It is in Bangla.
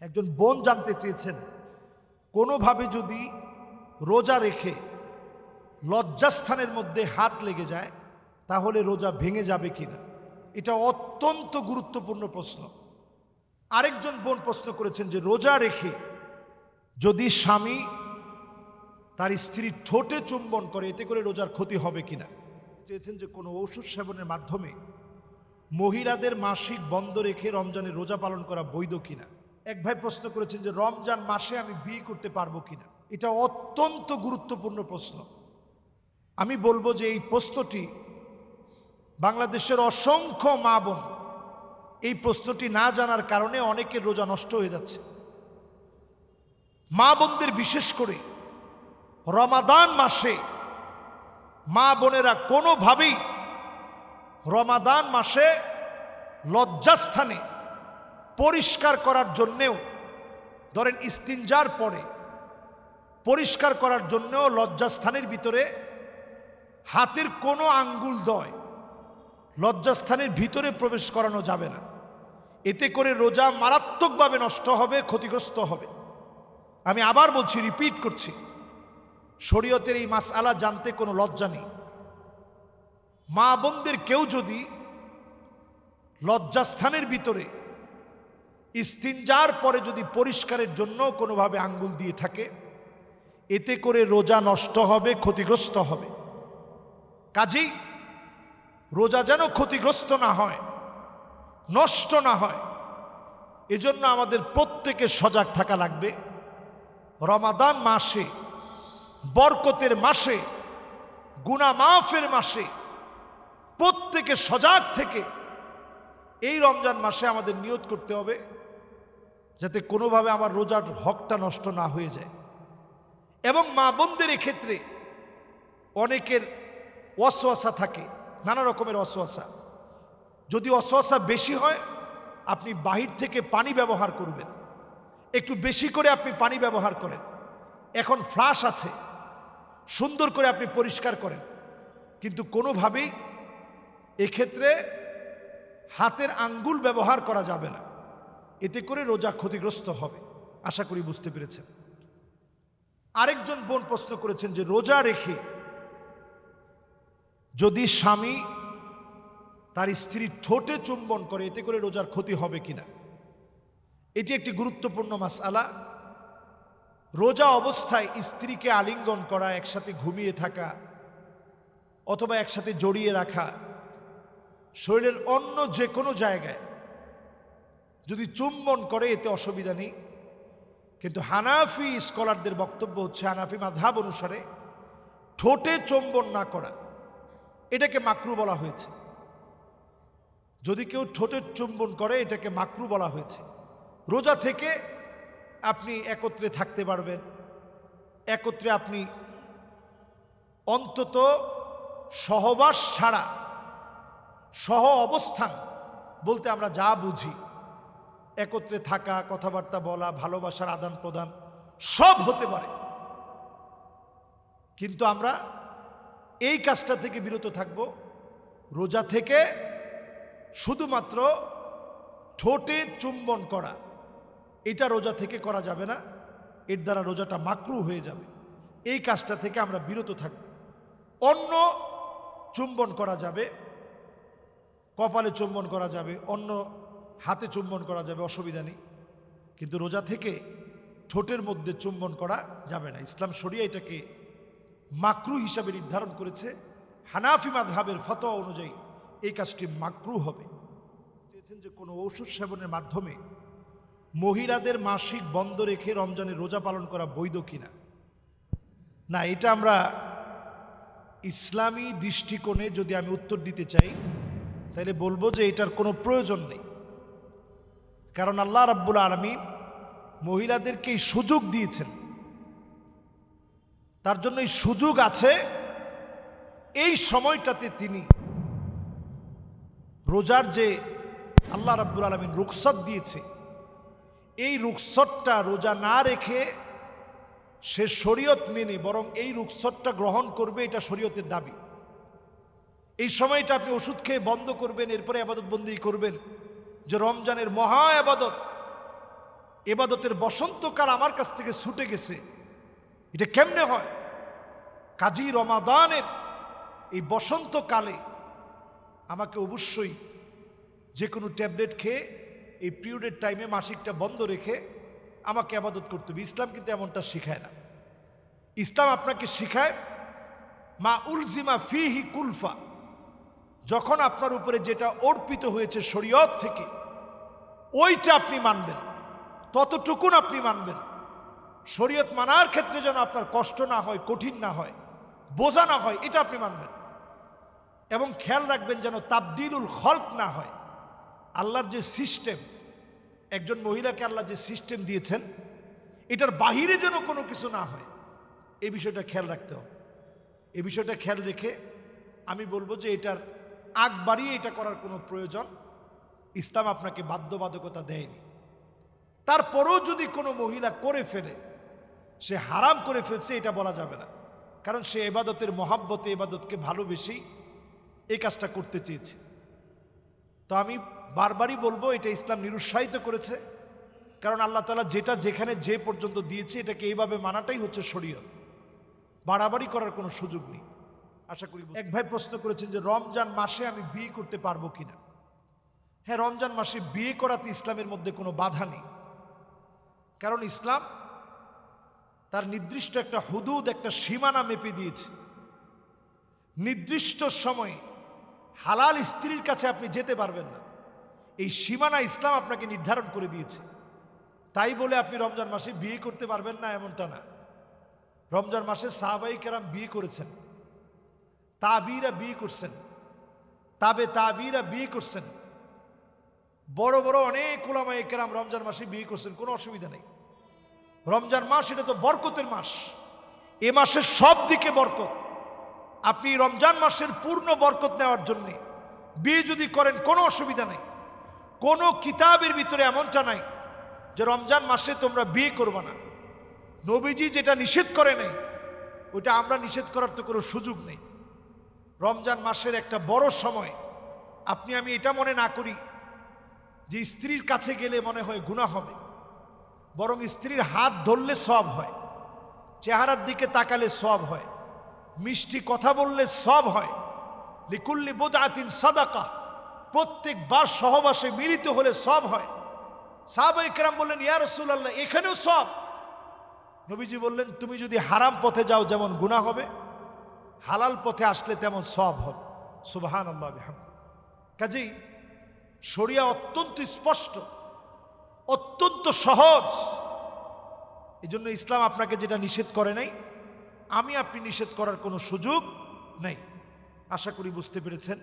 একজন বোন জানতে চেয়েছেন। কোনোভাবে যদি রোজা রেখে লজ্জাস্থানের মধ্যে হাত লেগে যায়, তাহলে রোজা ভেঙে যাবে কিনা? এটা অত্যন্ত গুরুত্বপূর্ণ প্রশ্ন। আরেকজন বোন প্রশ্ন করেছেন যে, রোজা রেখে যদি স্বামী তার স্ত্রীর ঠোঁটে চুম্বন করে, এতে করে রোজার ক্ষতি হবে কিনা? চেয়েছেন যে, কোনো ঔষধ সেবনের মাধ্যমে মহিলাদের মাসিক বন্ধ রেখে রমজানে রোজা পালন করা বৈধ কিনা? এক ভাই প্রশ্ন করেছেন যে রমজান মাসে আমি বিয়ে করতে পারব কিনা? এটা অত্যন্ত গুরুত্বপূর্ণ প্রশ্ন। আমি বলব যে এই প্রশ্নটি বাংলাদেশের অসংখ্য মা বোন এই প্রশ্নটি না জানার কারণে অনেকের রোজা নষ্ট হয়ে যাচ্ছে। মা বোনদের বিশেষ করে রমাদান মাসে মা বোনেরা কোনোভাবেই রমাদান মাসে লজ্জাস্থানে পরিষ্কার করার জন্যেও, ধরেন ইস্তিনজার পরে, পরিষ্কার করার জন্যও লজ্জাস্থানের ভিতরে হাতের কোনো আঙ্গুল দয়, লজ্জাস্থানের ভিতরে প্রবেশ করানো যাবে না। এতে করে রোজা মারাত্মকভাবে নষ্ট হবে, ক্ষতিগ্রস্ত হবে। আমি আবার বলছি রিপিট করছি, শরীয়তের এই মাসআলা জানতে কোনো লজ্জা নেই। মা বোনদের কেউ যদি লজ্জাস্থানের ভিতরে ইস্তিনজার পরে যদি পরিষ্কারের জন্য কোনোভাবে আঙ্গুল দিয়ে থাকে, এতে করে রোজা নষ্ট হবে, ক্ষতিগ্রস্ত হবে। কাজেই রোজা যেন ক্ষতিগ্রস্ত না হয়, নষ্ট না হয়, এজন্য আমাদের প্রত্যেকে সজাগ থাকা লাগবে। রমাদান মাসে, বরকতের মাসে গুনা মাফের মাসে প্রত্যেকে সজাগ থেকে এই রমজান মাসে আমাদের নিয়ত করতে হবে। যাতে কোনোভাবে আমার রোজার হকটা নষ্ট না হয়ে যায়। এবং মা বোনদের ক্ষেত্রে অনেকের অসোয়াশা থাকে, নানা রকমের অসোয়াশা যদি অসোয়াশা বেশি হয়, আপনি বাহির থেকে পানি ব্যবহার করবেন। একটু বেশি করে আপনি পানি ব্যবহার করেন। এখন ফ্লাশ আছে, সুন্দর করে আপনি পরিষ্কার করেন। কিন্তু কোনোভাবেই এক্ষেত্রে হাতের আঙ্গুল ব্যবহার করা যাবে না। এতে করে রোজা ক্ষতিগ্রস্ত হবে। আশা করি বুঝতে পেরেছেন। আরেকজন বোন প্রশ্ন করেছেন যে রোজা রেখে যদি স্বামী তার স্ত্রীর ঠোঁটে চুম্বন করে, এতে করে রোজার ক্ষতি হবে কিনা? এটি একটি গুরুত্বপূর্ণ মাসআলা রোজা অবস্থায় স্ত্রীকে আলিঙ্গন করা, একসাথে ঘুমিয়ে থাকা অথবা একসাথে জড়িয়ে রাখা, শরীরের অন্য যে কোনো জায়গায় যদি চুম্বন করে, এতে অসুবিধা নেই। কিন্তু হানাফি স্কলারদের বক্তব্য হচ্ছে, হানাফি মাধাব অনুসারে ঠোঁটে চুম্বন না করা, এটাকে মাকরু বলা হয়েছে। যদি কেউ ঠোঁটের চুম্বন করে, এটাকে মাকরু বলা হয়েছে। রোজা থেকে আপনি একত্রে থাকতে পারবেন। একত্রে আপনি অন্তত সহবাস ছাড়া, সহ অবস্থান বলতে আমরা যা বুঝি একত্রে থাকা, কথাবার্তা বলা, ভালোবাসার আদান প্রদান, সব হতে পারে। কিন্তু আমরা এই কাজটা থেকে বিরত থাকব। রোজা থেকে শুধুমাত্র ঠোঁটে চুম্বন করা, এটা রোজা থেকে করা যাবে না, এর দ্বারা রোজাটা মাকরু হয়ে যাবে। এই কাজটা থেকে আমরা বিরত থাকব। অন্য চুম্বন করা যাবে, কপালে চুম্বন করা যাবে, অন্য হাতে চুম্বন করা যাবে, অসুবিধা নেই। কিন্তু রোজা থেকে ঠোঁটের মধ্যে চুম্বন করা যাবে না। ইসলাম শরিয়া এটাকে মাকরু হিসাবে নির্ধারণ করেছে। হানাফি মাধাবের ফতোয়া অনুযায়ী এই কাজটি মাকরু হবে। চেয়েছেন যে কোনো ঔষধ সেবনের মাধ্যমে মহিলাদের মাসিক বন্ধ রেখে রমজানের রোজা পালন করা বৈধ কিনা? না, এটা আমরা ইসলামী দৃষ্টিকোণে যদি আমি উত্তর দিতে চাই, তাহলে বলব যে এটার কোনো প্রয়োজন নেই। কারণ আল্লাহ রাব্বুল আলমিন মহিলাদেরকে এই সুযোগ দিয়েছেন। তার জন্য এই সুযোগ আছে, এই সময়টাতে তিনি রোজার যে আল্লাহ রাব্বুল আলমিন রুকসত দিয়েছে, এই রুকসতটা রোজা না রেখে সে শরীয়ত মেনে বরং এই রুকসতটা গ্রহণ করবে, এটা শরীয়তের দাবি। এই সময়টা আপনি ওষুধ খেয়ে বন্ধ করবেন, এরপরে আবাদত বন্দি করবেন। যে রমজানের মহা এবাদত, এবাদতের বসন্তকাল আমার কাছ থেকে ছুটে গেছে। এটা কেমনে হয়? কাজী রমাদানের এই বসন্তকালে আমাকে অবশ্যই যে কোনো ট্যাবলেট খেয়ে, এই পিরিয়ডের টাইমে মাসিকটা বন্ধ রেখে আমাকে আবাদত করতে হবে। ইসলাম কিন্তু এমনটা শেখায় না। ইসলাম আপনাকে শেখায়, মা উলজিমা ফিহি কুলফা, যখন আপনার উপরে যেটা অর্পিত হয়েছে শরীয়ত থেকে ওইটা আপনি মানবেন, ততটুকুন আপনি মানবেন। শরীয়ত মানার ক্ষেত্রে যেন আপনার কষ্ট না হয়, কঠিন না হয়, বোঝা না হয়, এটা আপনি মানবেন। এবং খেয়াল রাখবেন যেন তাবদিলুল খল্ক না হয়। আল্লাহর যে সিস্টেম, একজন মহিলাকে আল্লাহ যে সিস্টেম দিয়েছেন, এটার বাহিরে যেন কোনো কিছু না হয়, এই বিষয়টা খেয়াল রাখতে হবে। এই বিষয়টা খেয়াল রেখে আমি বলব যে এটার আগ বাড়িয়ে এটা করার কোনো প্রয়োজন ইসলাম আপনাকে বাধ্যবাধকতা দেয়নি। তারপরেও যদি কোনো মহিলা করে ফেলে, সে হারাম করে ফেলছে, এটা বলা যাবে না। কারণ সে এবাদতের মহাব্বতে এবাদতকে ভালোবেসেই এই কাজটা করতে চেয়েছে। তো আমি বারবারই বলব, এটা ইসলাম নিরুৎসাহিত করেছে। কারণ আল্লাহ তালা যেটা যেখানে যে পর্যন্ত দিয়েছে, এটাকে এইভাবে মানাটাই হচ্ছে শরীয়ত। বাড়াবাড়ি করার কোনো সুযোগ নেই। আশা করি এক ভাই প্রশ্ন করেছেন যে, রমজান মাসে আমি বিয়ে করতে পারব কিনা? হ্যাঁ রমজান মাসে বিয়ে করাতে ইসলামের মধ্যে কোনো বাধা নেই। কারণ ইসলাম তার নির্দিষ্ট একটা হুদুদ, একটা সীমানা মেপে দিয়েছে। নির্দিষ্ট সময়ে হালাল স্ত্রীর কাছে আপনি যেতে পারবেন না। এই সীমানা ইসলাম আপনাকে নির্ধারণ করে দিয়েছে। তাই বলে আপনি রমজান মাসে বিয়ে করতে পারবেন না, এমনটা না। রমজান মাসে সাহাবাই কেরাম বিয়ে করেছেন। তাবিরা বিয়ে করছেন। তাবে তাবিরা বিয়ে করছেন। বড় বড় অনেক ওলামায়ে কেরাম রমজান মাসে বিয়ে করছেন, কোনো অসুবিধা নেই। রমজান মাস এটা তো বরকতের মাস। এ মাসের সব দিকে বরকত। আপনি রমজান মাসের পূর্ণ বরকত নেওয়ার জন্যে বিয়ে যদি করেন, কোনো অসুবিধা নেই। কোনো কিতাবের ভিতরে এমনটা নাই যে রমজান মাসে তোমরা বিয়ে করবে না। নবীজি যেটা নিষেধ করে নেই ওটা আমরা নিষেধ করার তো কোনো সুযোগ নেই। রমজান মাসের একটা বড় সময়। আপনি, আমি এটা মনে না করি যে স্ত্রীর কাছে গেলে মনে হয় গুণা হবে, বরং স্ত্রীর হাত ধরলে সব হয়, চেহারার দিকে তাকালে সব হয়, মিষ্টি কথা বললে সব হয়, লিকুল্লি বোদাতিন সাদাকা, প্রত্যেকবার সহবাসে মিলিত হলে সব হয়। সাহাবাই কেরাম বললেন, ইয়া রসুল্লাহ এখানেও সব? নবীজি বললেন, তুমি যদি হারাম পথে যাও, যেমন গুণা হবে, হালাল পথে আসলে তেমন সব হবে। সুবাহান আল্লাহ কাজেই শরিয়া অত্যন্ত স্পষ্ট, অত্যন্ত সহজ। এই জন্য ইসলাম আপনাকে যেটা নিষেধ করে নাই, আমি আপনি নিষেধ করার কোনো সুযোগ নেই। আশা করি বুঝতে পেরেছেন।